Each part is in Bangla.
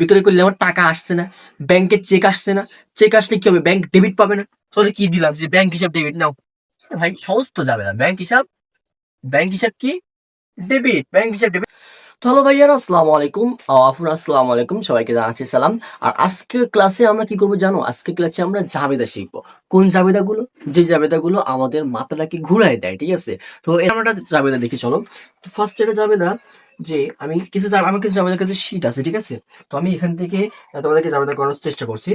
বিক্রয় করলে আমার টাকা আসছে না ব্যাংকে চেক আসছে না। চেক আসলে কি হবে? ব্যাংক ডেবিট পাবে না। তাহলে কি দিলাম? যে ব্যাংক হিসাব ডেবিট নাও। ভাই, সহজ তো যাবে না। ব্যাংক হিসাব ব্যাংক হিসাব কি? ডেবিট ব্যাংক হিসাব ডেবিট হ্যালো ভাইয়ারা, আসসালামু আলাইকুম। আফুর, আসসালামু আলাইকুম। সবাইকে জানাচ্ছি সালাম। আর আজকের ক্লাসে আমরা কি করব জানো? আজকের ক্লাসে আমরা জাবেদা শিখব। কোন জাবেদাগুলো? যে জাবেদাগুলো আমাদের মাথাটাকে ঘুরায় দেয়, ঠিক আছে? তো আমরা একটা জাবেদা দেখি, চলো। ফার্স্ট এটা জাবেদা যে আমি কিছু আমার কিছু জাবেদার কাছে শীট আছে, ঠিক আছে? তো আমি এখান থেকে তোমাদেরকে জাবেদা করার চেষ্টা করছি।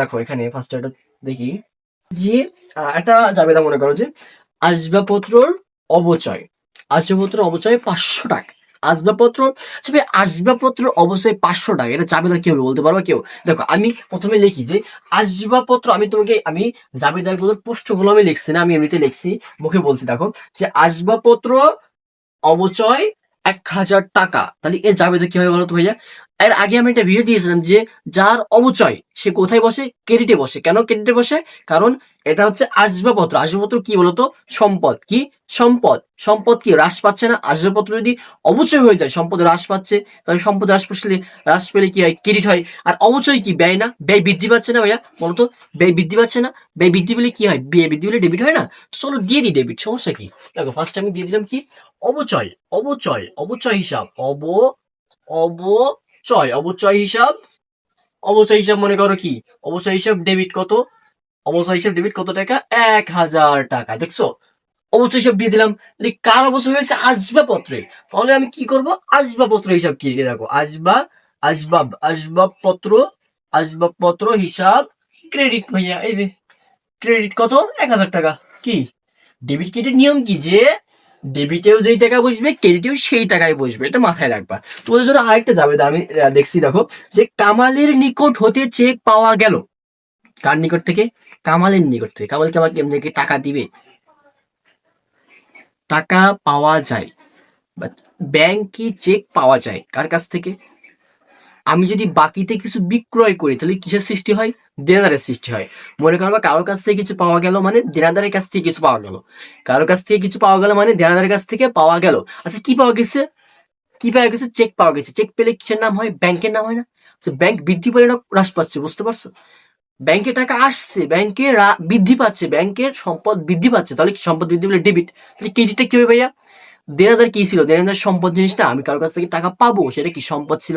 দেখো, এখানে ফার্স্ট এটা দেখি। যে একটা জাবেদা মনে করো যে, আসবাবপত্রর অবচয়। আসবাবপত্র অবচয় পাঁচশো টাকা। আসবাবপত্র আচ্ছা আসবাবপত্র অবশ্যই পাঁচশো টাকা। এটা জাবেদা কি হবে বলতে পারবা কেউ? দেখো, আমি প্রথমে লিখি যে, আসবাবপত্র, আমি তোমাকে, আমি জাবেদারগুলোর পোস্টগুলো আমি লিখছি না, আমি এমনিতে লিখছি, মুখে বলছি, দেখো। যে আসবাবপত্র অবচয় এক হাজার টাকা। তাহলে এর জাবেদা কি হবে বলতো ভাইয়া? এর আগে আমি একটা ভিডিও দিয়েছিলাম যে যার অবচয়, সে কোথায় বসে? ক্রেডিটে বসে। কেন ক্রেডিটে বসে? কারণ এটা হচ্ছে আসবাবপত্র। আসবাবপত্র কি বলতো? সম্পদ। কি? সম্পদ। সম্পদ কি? হ্রাস পাচ্ছে না? আসবাবপত্র যদি অবচয় হয়ে যায়, সম্পদ হ্রাস পাচ্ছে। তাহলে সম্পদ হ্রাস পাচ্ছে হ্রাস পেলে কি হয়? ক্রেডিট হয়। আর অবচয় কি? ব্যয় না? ব্যয় বৃদ্ধি পাচ্ছে না ভাইয়া? বলতো ব্যয় বৃদ্ধি পাচ্ছে না? ব্যয় বৃদ্ধি পেলে কি হয়? ব্যয় বৃদ্ধি পেলে ডেবিট হয় না? চলো দিয়ে দিই ডেবিট সমস্যা কি? দেখো ফার্স্ট আমি দিয়ে দিলাম কি? অবচয় অবচয় অবচয় হিসাব, অব, অবচয় অবচয় হিসাব অবচয় হিসাব মনে করো কি? অবচয় হিসাব ডেবিট কত? অবচয় হিসাব ডেবিট কত টাকা? এক হাজার টাকা, দেখছ? অবচয় হিসাব দিয়ে দিলাম। কার অবচয় হয়েছে? আসবাবপত্রের। তাহলে আমি কি করব? আসবাবপত্র হিসাব কি লিখে রাখব? আসবাব আসবাব, আসবাবপত্র আসবাবপত্র হিসাব ক্রেডিট ভাইয়া, এই ক্রেডিট কত? এক হাজার টাকা। কি? ডেবিট ক্রেডিট নিয়ম কি? যে ডেবিটেও যেই টাকা বসবে ক্রেডিটেও সেই টাকায় বসবে, এটা মাথায় রাখবা। তোমাদের জন্য আরেকটা যাবে আমি দেখছি, দেখো, যে কামালের নিকট হতে চেক পাওয়া গেল। কার নিকট থেকে? কামালের নিকট থেকে। কামালকে আমাকে এমনি টাকা দিবে? টাকা পাওয়া যায় ব্যাংকে চেক পাওয়া যায়? কার কাছ থেকে? আমি যদি বাকিতে কিছু বিক্রয় করি, তাহলে কিসের সৃষ্টি হয়? দেনাদারের সৃষ্টি হয়। মনে করবা কারোর কাছ থেকে কিছু পাওয়া গেল মানে দেনাদারের কাছ থেকে কিছু পাওয়া গেল। কারোর কাছ থেকে কিছু পাওয়া গেল মানে দেনাদারের কাছ থেকে পাওয়া গেল। আচ্ছা কি পাওয়া গেছে? কি পাওয়া গেছে? চেক পাওয়া গেছে। চেক পেলে কিসের নাম হয়? ব্যাংকের নাম হয় না? ব্যাংক বৃদ্ধি পেলে হ্রাস পাচ্ছে, বুঝতে পারছ? ব্যাংকে টাকা আসছে, ব্যাংকে বৃদ্ধি পাচ্ছে, ব্যাংকের সম্পদ বৃদ্ধি পাচ্ছে। তাহলে কি সম্পদ বৃদ্ধি পেলে? ডেবিট তাহলে ক্রেডিটটা কি হবে ভাইয়া? দেনাদার কি ছিল? দেনাদার সম্পদ জিনিসটা আমি কারোর কাছ থেকে টাকা পাবো, সেটা কি সম্পদ ছিল?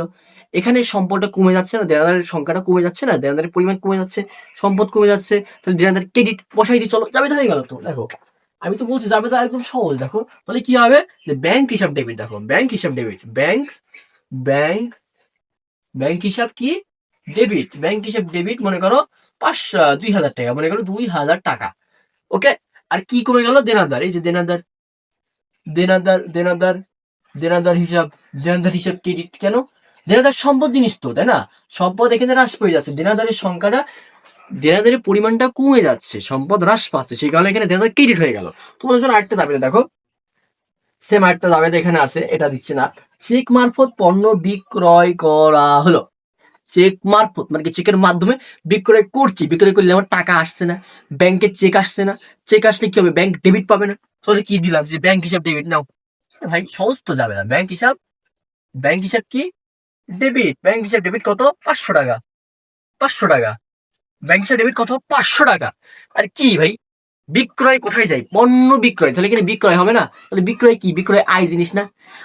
এখানে সম্পদটা কমে যাচ্ছে না, দেনাদারের সংখ্যাটা কমে যাচ্ছে না, দেনাদারের পরিমাণ কমে যাচ্ছে, সম্পদ কমে যাচ্ছে, তাহলে দেনাদার ক্রেডিট বসাই দিয়ে চলো যাবে হয়ে গেল তো, দেখো। আমি তো বলছি যাবে একদম সহজ, দেখো। তাহলে কি হবে? যে ব্যাংক হিসাব ডেবিট দেখো ব্যাংক হিসাব ডেবিট ব্যাংক ব্যাংক ব্যাংক হিসাব কি? ডেবিট ব্যাংক হিসাব ডেবিট মনে করো পাঁচশো দুই হাজার টাকা, মনে করো দুই হাজার টাকা ওকে আর কি কমে গেল? দেনাদার, এই যে দেনাদার দেনাদার দেনাদার দেনাদার হিসাব দেনাদার হিসাব ক্রেডিট কেন? দেনাদার সম্পদ জিনিস তো, তাই না? সম্পদ এখানে হ্রাস পেয়ে যাচ্ছে। দেনাদারের সংখ্যাটা, দেনাদারের পরিমাণটা কমে যাচ্ছে, সম্পদ হ্রাস পাচ্ছে, সেই কারণে এখানে দেনাদার ক্রেডিট হয়ে গেল। তোমাদের আরেকটা যাবে দেখো। সেম আরেকটা যাবে এখানে আছে, এটা দিচ্ছে না। চেক মারফত পণ্য বিক্রয় করা হলো। চেক মারফত মানে কি চেকের মাধ্যমে বিক্রয় করছি, বিক্রয় করলে আমার টাকা আসছে না, ব্যাংকে চেক আসছে না। চেক আসলে কি হবে? ব্যাংক ডেবিট পাবে না। তাহলে কি দিলাম যে ব্যাংক হিসাব ডেবিট নাও ভাই সহজ তো যাবে না ব্যাংক হিসাব ব্যাংক হিসাব কি ডেবিট ব্যাংক হিসাব ডেবিট কত পাঁচশো টাকা পাঁচশো টাকা ব্যাংক হিসাব ডেবিট কত পাঁচশো টাকা আর কি ভাই বিক্রয় কোথায় যায় পণ্য বিক্রয় তাহলে এখানে বিক্রয় হবে না তাহলে বিক্রয় কি বিক্রয় আয় জিনিস না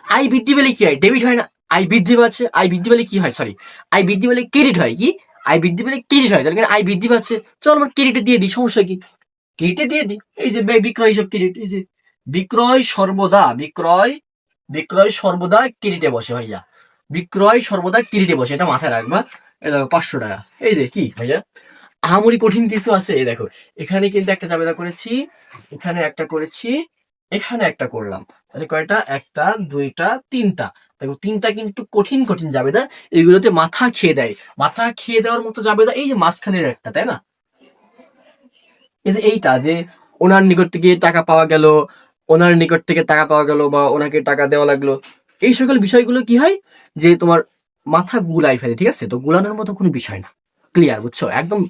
আয় বৃদ্ধি পেলে কি হয় ডেবিট হয় না আয় বৃদ্ধি পাচ্ছে আয় বৃদ্ধি পেলে কি হয় সরি আয় বৃদ্ধি পেলে ক্রেডিট হয় কি আয় বৃদ্ধি পেলে ক্রেডিট হয় তাহলে আয় বৃদ্ধি পাচ্ছে চল আমরা ক্রেডিটে দিয়ে দিই সমস্যা কি ক্রেডিটে দিয়ে দিই এই যে বিক্রয় হিসাব ক্রেডিট এই যে বিক্রয় সর্বদা, বিক্রয় বিক্রয় সর্বদা ক্রেডিটে বসে ভাইয়া। বিক্রয় সর্বদা ক্রেডিটে বসে, এটা মাথায় রাখবা। এই দেখো, পাঁচশো টাকা। এই যে কি ভাইয়া? আহামরি কঠিন কিছু আছে, এই দেখো। এখানে কিন্তু একটা জাবেদা করেছি, এখানে একটা করেছি, এখানে একটা করলাম। তাহলে কয়টা? একটা, দুইটা, তিনটা। দেখো, তিনটা কিন্তু কঠিন কঠিন জাবেদা। এগুলোতে মাথা খেয়ে দেয়। মাথা খেয়ে দেওয়ার মতো জাবেদা, এই যে মাঝখানের একটা, তাই না? যে এইটা যে ওনার নিকট থেকে টাকা পাওয়া গেল, ওনার নিকট থেকে টাকা পাওয়া গেল বা ওনাকে টাকা দেওয়া লাগল, এই সকল বিষয়গুলো কি হয়? যে তোমার মাথা গুলাই ফেলে, ঠিক আছে? তো গুলানোর মতো কোনো বিষয় না। ক্লিয়ার বুঝছ? একদম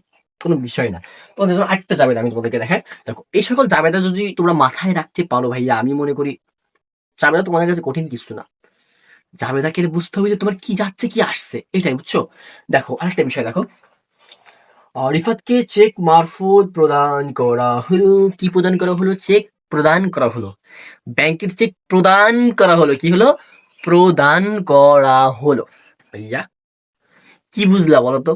কোনো বিষয় না। তোমাদের জন্য একটা জাবেদা আমি তোমাদেরকে দেখাই। দেখো, এই সকল জাবেদা যদি তোমরা মাথায় রাখতে পারো ভাইয়া, আমি মনে করি জাবেদা তোমাদের কাছে কঠিন কিছু না। জাবেদাকে বুঝতে হবে যে তোমার কি যাচ্ছে, কি আসছে। এটাই, বুঝছ? দেখো, আরেকটা বিষয় দেখো। রিফাতকে চেক মারফত প্রদান করা হলো। কি প্রদান করা হলো? চেক প্রদান করা হলো। ব্যাংকের চেক প্রদান করা হলো। কি হলো? প্রদান করা হলো। ভাইয়া, কি বুঝলা বলো তো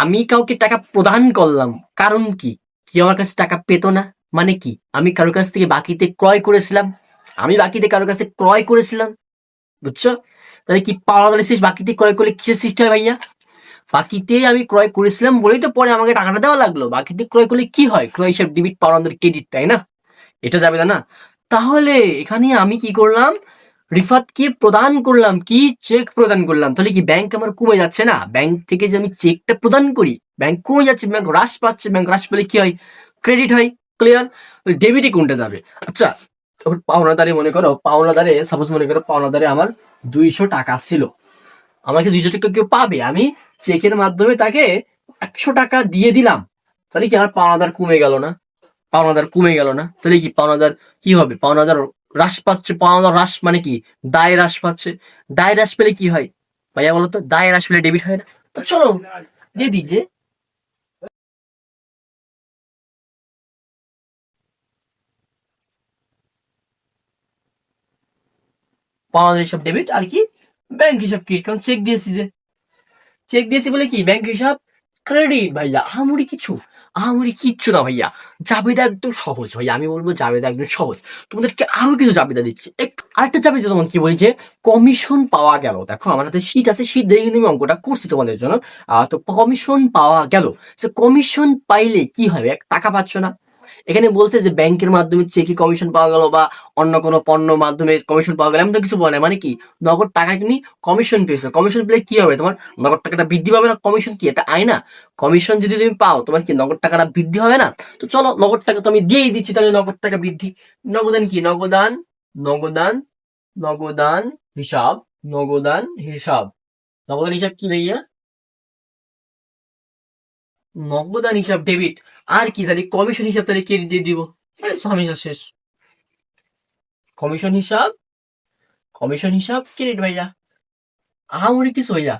আমি কাউকে টাকা প্রদান করলাম। কারণ কি? কি আমার কাছে টাকা পেতো না। মানে কি? আমি কারোর কাছ থেকে বাকিতে ক্রয় করেছিলাম। আমি বাকিতে কারোর কাছে ক্রয় করেছিলাম। বুঝছ? তাহলে কি পাওয়া শেষ বাকিতে ক্রয় করলে কিসের সৃষ্টি হয় ভাইয়া? বাকিতে আমি ক্রয় করেছিলাম বলেই তো পরে আমাকে টাকাটা দেওয়া লাগল। বাকিতে ক্রয় করলে কি হয়? ক্রয় হিসাব ডেবিট পাওয়ার ক্রেডিট তাই না? এটা যাবে না তাহলে এখানে আমি কি করলাম? রিফাতকে প্রদান করলাম। কি? চেক প্রদান করলাম। তাহলে কি ব্যাংক আমার কমে যাচ্ছে না? ব্যাংক থেকে যে আমি চেকটা প্রদান করি ব্যাংক কমে যাচ্ছে ব্যাংক হ্রাস পাচ্ছে ব্যাংক হ্রাস পেলে কি হয়? ক্রেডিট হয় ক্লিয়ার ডেবিটে কোনটা যাবে? আচ্ছা তারপর পাওনাদারে মনে করো, পাওনাদারে সাপোজ মনে করো পাওনাদারে আমার দুইশো টাকা ছিল। আমাকে দুইশো টাকা কেউ পাবে। আমি চেকের মাধ্যমে তাকে একশো টাকা দিয়ে দিলাম। তাহলে কি আমার পাওনাদার কমে গেল না? পাওনাদার কমে গেল না? তাহলে কি পাওনাদার কি হবে? পাওনাদার হ্রাস পাচ্ছে? পাওনাদার হ্রাস মানে কি? দায় হ্রাস পাচ্ছে। দায় হ্রাস পেলে কি হয়? ভাইয়া বলতো দায় হ্রাস পেলে ডেবিট হয় না? চলো, দিয়ে দিই যে। পাওনাদার হিসাব ডেবিট আর কি ব্যাংক হিসাব কি? কারণ চেক দিয়েছি যে। চেক দিয়েছি বলে কি? ব্যাংক হিসাব ক্রেডিট ভাইয়া। আহামরি কিছু? আহামরি কিচ্ছু না ভাইয়া। জাবেদা একদম সহজ ভাইয়া। আমি বলব জাবেদা একদম সহজ। তোমাদেরকে আরও কিছু জাবেদা দিচ্ছি। একটু আরেকটা জাবেদা তোমার কি বলি যে কমিশন পাওয়া গেল। দেখো, আমার হাতে শীট আছে। শীট দেখে কিন্তু আমি অঙ্কটা করছি তোমাদের জন্য। তো কমিশন পাওয়া গেল। কমিশন পাইলে কি হবে? এক টাকা পাচ্ছ না। এখানে বলছে যে ব্যাংকের মাধ্যমে চেকে কমিশন পাওয়া গেল বা অন্য কোনো পণ্য মাধ্যমে কমিশন পাওয়া গেল এমন তো কিছু বলে। মানে কি? নগদ টাকা কিনি কমিশন পেয়েছ। কমিশন পেলে কি হবে? তোমার নগদ টাকাটা বৃদ্ধি পাবে না? কমিশন কি? এটা আয় না কমিশন যদি তুমি পাও, তোমার কি নগদ টাকাটা বৃদ্ধি হবে না? তো চলো, নগদ টাকা তো আমি দিয়েই দিচ্ছি, তাহলে নগদ টাকা বৃদ্ধি। নগদান কি? নগদান নগদান নগদান হিসাব নগদান হিসাব। নগদান হিসাব কি ভাইয়া? নগদান হিসাব ডেবিট আর কি তাহলে কমিশন হিসাব তাহলে কে দিয়ে দিব? সমস্যা শেষ। কমিশন হিসাব? কমিশন হিসাব ক্রেডিট ভাইয়া। আহামরি কিছু ভাইয়া।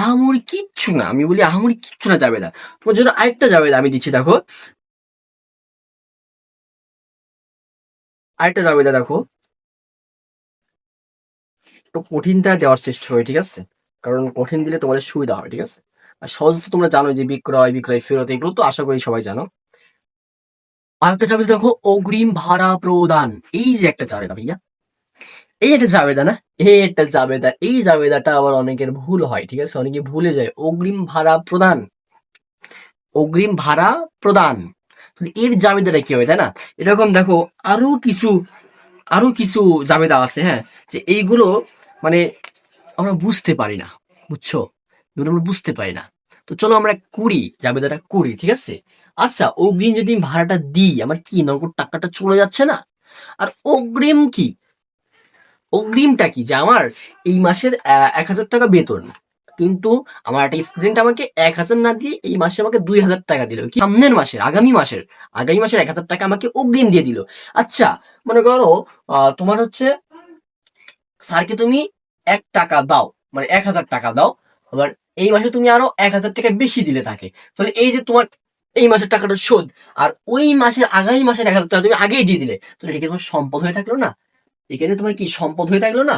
আহামরি কিচ্ছু না, আমি বলি আহামরি কিচ্ছু না, যাবে না। তোমার জন্য আরেকটা যাবে না আমি দিচ্ছি, দেখো। আরেকটা যাবে না দেখো। একটু কঠিনটা দেওয়ার চেষ্টা হবে ঠিক আছে? কারণ কঠিন দিলে তোমাদের সুবিধা হবে, ঠিক আছে? আর সহজ তো তোমরা জানো যে বিক্রয় বিক্রয়, ফেরত, এগুলো তো আশা করি সবাই জানো। আরেকটা যাবে দেখো, অগ্রিম ভাড়া প্রদান। এই যে একটা না ভাইয়া। এই একটা জাবেদা না? এই একটা জাবেদা এই জাবেদাটা আবার অনেকের ভুল হয়, ঠিক আছে? অনেকে ভুলে যায়। অগ্রিম ভাড়া প্রদান। অগ্রিম ভাড়া প্রদান। এর জাবেদাটা কি হবে, তাই না? এরকম দেখো, আরও কিছু আরও কিছু জাবেদা আছে হ্যাঁ? যে এইগুলো মানে আমরা বুঝতে পারি না, বুঝছ? আমরা বুঝতে পারি না। তো চলো আমরা করি, জাবেদাটা করি, ঠিক আছে? আচ্ছা অগ্রিম যদি ভাড়াটা দিই, আমার কি নগদ টাকাটা চলে যাচ্ছে না? আর অগ্রিম কি? অগ্রিমটা কি? যে আমার এই মাসের এক হাজার টাকা বেতন, কিন্তু আমার একটা স্টুডেন্ট আমাকে এক হাজার না দিয়ে এই মাসে আমাকে দুই হাজার টাকা দিল। কি? সামনের মাসের, আগামী মাসের আগামী মাসের এক হাজার টাকা আমাকে অগ্রিম দিয়ে দিল। আচ্ছা মনে করো তোমার হচ্ছে, স্যারকে তুমি এক টাকা দাও মানে এক হাজার টাকা দাও, আবার এই মাসে তুমি আরও এক হাজার টাকা বেশি দিলে তাকে। তাহলে এই যে তোমার এই মাসের টাকাটা শোধ, আর ওই মাসের আগামী মাসের এক হাজার টাকা তুমি আগেই দিয়ে দিলে, তাহলে এটা তোমার সম্পদ হয়ে থাকল না? এখানে তোমার কি সম্পদ হয়ে থাকল না?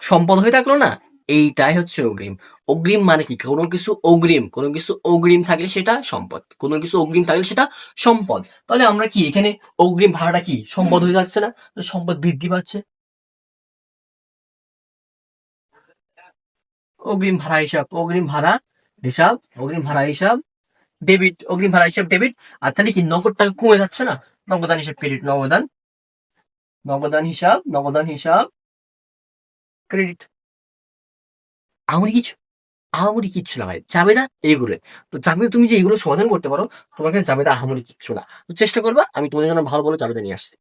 সম্পদ হয়ে থাকল না? এইটাই হচ্ছে অগ্রিম। অগ্রিম মানে কি? কোনো কিছু অগ্রিম, কোনো কিছু অগ্রিম থাকলে সেটা সম্পদ, কোনো কিছু অগ্রিম থাকলে সেটা সম্পদ। তাহলে আমরা কি এখানে অগ্রিম ভাড়াটা কি? সম্পদ হয়ে যাচ্ছে না? সম্পদ বৃদ্ধি পাচ্ছে। অগ্রিম ভাড়া হিসাব, অগ্রিম ভাড়া হিসাব, অগ্রিম ভাড়া হিসাব ডেবিট অগ্রিম ভাড়া হিসাব ডেবিট আর তাহলে কি নগদ টাকা কমে যাচ্ছে না? নগদান হিসাব ক্রেডিট নগদান। নগদান হিসাব নগদান হিসাব ক্রেডিট আমারই কিছু আহামরি কিচ্ছু না ভাই? না এইগুলো তো যাবে তুমি যে এগুলো সমাধান করতে পারো তোমার কাছে না আহামরি কিচ্ছু না। তো চেষ্টা করবা, আমি তোমাদের জন্য ভালো ভালো যাবে নিয়ে আসছি।